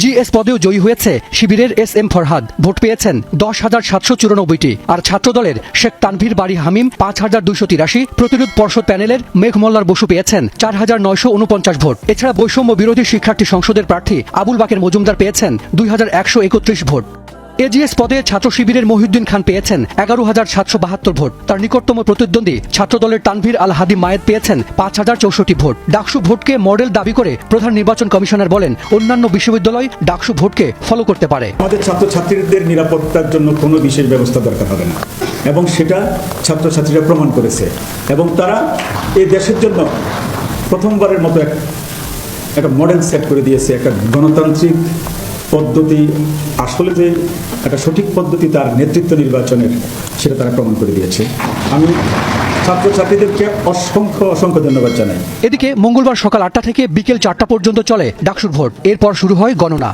GS পদেও জয়ী হয়েছে শিবিরের S M Farhad. Vote পেয়েছেন দশ হাজার সাতশো চুরানব্বইটি আর ছাত্রদলের শেখ তানভীর বাড়ি হামিম পাঁচ হাজার দুইশো তিরাশি। প্রতিরোধ পর্ষদ প্যানেলের মেঘমল্লার বসু পেয়েছেন চার হাজার নয়শো উনপঞ্চাশ ভোট। এছাড়া বৈষম্য বিরোধী শিক্ষার্থী সংসদের প্রার্থী আবুল বাকের মজুমদার পেয়েছেন দুই হাজার একশো একত্রিশ ভোট। এজিএস পদে ছাত্র শিবিরের মহিউদ্দিন খান পেয়েছেন এগারো হাজার সাতশো বাহাত্তর ভোট। তার নিকটতম প্রতিদ্বন্দ্বী ছাত্রদলের তানভীর আল হাদি মায়েদ পেয়েছেন পাঁচ হাজার চৌষট্টি ভোট। ডাকসু ভোটকে মডেল দাবি করে প্রধান নির্বাচন কমিশনার বলেন, অন্যান্য বিশ্ববিদ্যালয় ডাকসু ভোটকে ফলো করতে পারে। আমাদের ছাত্রছাত্রীদের নিরাপত্তার জন্য কোনো বিশেষ ব্যবস্থা দরকার হবে না। এবং সেটা ছাত্রছাত্রীরা প্রমাণ করেছে। এবং তারা এই দেশের জন্য প্রথমবারের মতো এক একটা মডেল সেট করে দিয়েছে, একটা গণতান্ত্রিক পদ্ধতি, আসলে যে একটা সঠিক পদ্ধতি তার নেতৃত্ব নির্বাচনের, সেটা তারা প্রমাণ করে দিয়েছে। আমি ছাত্রছাত্রীদেরকে অসংখ্য অসংখ্য ধন্যবাদ জানাই। এদিকে মঙ্গলবার সকাল আটটা থেকে বিকেল চারটা পর্যন্ত চলে ডাকসুর ভোট। এরপর শুরু হয় গণনা।